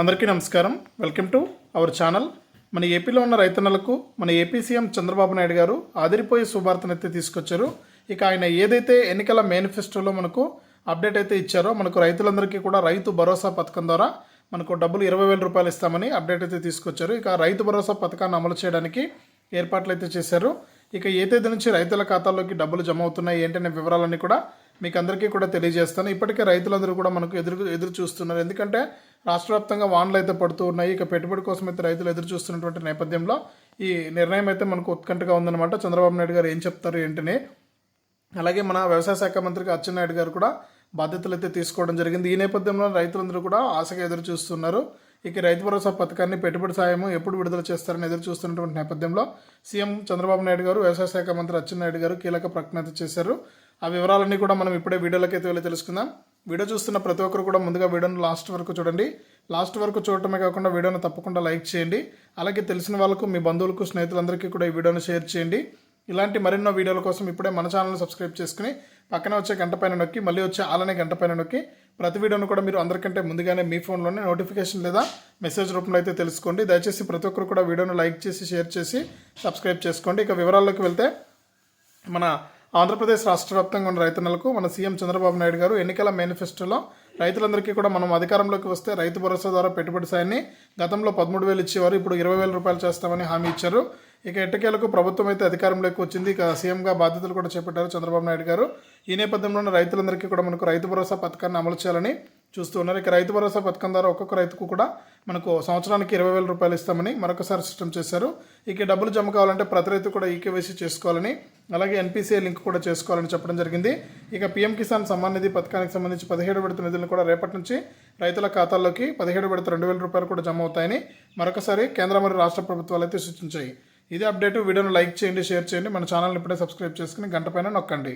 అందరికీ నమస్కారం. Welcome to our channel. మన ఏపీలో ఉన్న రైతన్నలకు మన ఏపీ సీఎం చంద్రబాబు నాయుడు గారు ఆదిరిపోయే శుభార్తనైతే తీసుకొచ్చారు. ఇక ఆయన ఏదైతే ఎన్నికల మేనిఫెస్టోలో మనకు అప్డేట్ అయితే ఇచ్చారో మనకు రైతులందరికీ కూడా రైతు భరోసా పథకం ద్వారా మనకు డబ్బులు ఇరవై వేల రూపాయలు ఇస్తామని అప్డేట్ అయితే తీసుకొచ్చారు. ఇక రైతు భరోసా పథకాన్ని అమలు చేయడానికి ఏర్పాట్లు అయితే చేశారు. ఇక ఏ తేదీ నుంచి రైతుల ఖాతాల్లోకి డబ్బులు జమ అవుతున్నాయి ఏంటనే వివరాలన్నీ కూడా మీకు అందరికీ కూడా తెలియజేస్తాను. ఇప్పటికే రైతులందరూ కూడా మనకు ఎదురు ఎదురు చూస్తున్నారు. ఎందుకంటే రాష్ట్ర వ్యాప్తంగా వానలు అయితే పడుతూ ఉన్నాయి. ఇక పెట్టుబడి కోసం అయితే రైతులు ఎదురు చూస్తున్నటువంటి నేపథ్యంలో ఈ నిర్ణయం అయితే మనకు ఉత్కంఠగా ఉందన్నమాట. చంద్రబాబు నాయుడు గారు ఏం చెప్తారు ఏంటని. అలాగే మన వ్యవసాయ శాఖ మంత్రికి అచ్చెన్నాయుడు గారు కూడా బాధ్యతలు అయితే తీసుకోవడం జరిగింది. ఈ నేపథ్యంలో రైతులందరూ కూడా ఆశగా ఎదురు చూస్తున్నారు. ఇక రైతు భరోసా పథకాన్ని పెట్టుబడి సాయము ఎప్పుడు విడుదల చేస్తారని ఎదురు చూస్తున్నటువంటి నేపథ్యంలో సీఎం చంద్రబాబు నాయుడు గారు వ్యవసాయ శాఖ మంత్రి అచ్చెన్నాయుడు గారు కీలక ప్రకటన చేశారు. ఆ వివరాలన్నీ కూడా మనం ఇప్పుడే వీడియోలోకైతే అయితే వెళ్ళి తెలుసుకుందాం. వీడియో చూస్తున్న ప్రతి ఒక్కరు కూడా ముందుగా వీడియోను లాస్ట్ వరకు చూడండి. లాస్ట్ వరకు చూడటమే కాకుండా వీడియోను తప్పకుండా లైక్ చేయండి. అలాగే తెలిసిన వాళ్ళకు మీ బంధువులకు స్నేహితులందరికీ కూడా ఈ వీడియోను షేర్ చేయండి. ఇలాంటి మరెన్నో వీడియోల కోసం ఇప్పుడే మన ఛానల్ని సబ్స్క్రైబ్ చేసుకుని పక్కన వచ్చే గంట పైన నొక్కి మళ్ళీ వచ్చే అలానే గంట పైన నొక్కి ప్రతి వీడియోను కూడా మీరు అందరికంటే ముందుగానే మీ ఫోన్లోనే నోటిఫికేషన్ లేదా మెసేజ్ రూపంలో అయితే తెలుసుకోండి. దయచేసి ప్రతి ఒక్కరు కూడా వీడియోను లైక్ చేసి షేర్ చేసి సబ్స్క్రైబ్ చేసుకోండి. ఇక వివరాల్లోకి వెళ్తే మన ఆంధ్రప్రదేశ్ రాష్ట్ర వ్యాప్తంగా ఉన్న రైతన్నలకు మన సీఎం చంద్రబాబు నాయుడు గారు ఎన్నికల మేనిఫెస్టోలో రైతులందరికీ కూడా మనం అధికారంలోకి వస్తే రైతు భరోసా ద్వారా పెట్టుబడి సాయాన్ని గతంలో పదమూడు వేలు ఇచ్చేవారు ఇప్పుడు ఇరవై వేల రూపాయలు చేస్తామని హామీ ఇచ్చారు. ఇక ఎట్టకేలకు ప్రభుత్వం అయితే అధికారంలోకి వచ్చింది. ఇక సీఎంగా బాధ్యతలు కూడా చేపట్టారు చంద్రబాబు నాయుడు గారు. ఈ నేపథ్యంలోనే రైతులందరికీ కూడా మనకు రైతు భరోసా పథకాన్ని అమలు చేయాలని చూస్తూ ఉన్నారు. ఇక రైతు భరోసా పథకం ద్వారా ఒక్కొక్క రైతుకు కూడా మనకు సంవత్సరానికి ఇరవై వేల రూపాయలు ఇస్తామని మరొకసారి సిస్టమ్ చేశారు. ఇక డబ్బులు జమ కావాలంటే ప్రతి రైతు కూడా ఈకేవైసీ చేసుకోవాలని అలాగే ఎన్పిసిఐ లింక్ కూడా చేసుకోవాలని చెప్పడం జరిగింది. ఇక పీఎం కిసాన్ సమ్మాన్ నిధి పథకానికి సంబంధించి పదిహేడు విడత నిధులను కూడా రేపటి నుంచి రైతుల ఖాతాల్లోకి పదిహేడు విడత రెండు వేల రూపాయలు కూడా జమ అవుతాయని మరొకసారి కేంద్ర మరియు రాష్ట్ర ప్రభుత్వాలు అయితే సూచించాయి. ఇదే అప్డేట్. వీడియోను లైక్ చేయండి షేర్ చేయండి. మన ఛానల్ని ఇప్పుడే సబ్స్క్రైబ్ చేసుకుని గంట పైన నొక్కండి.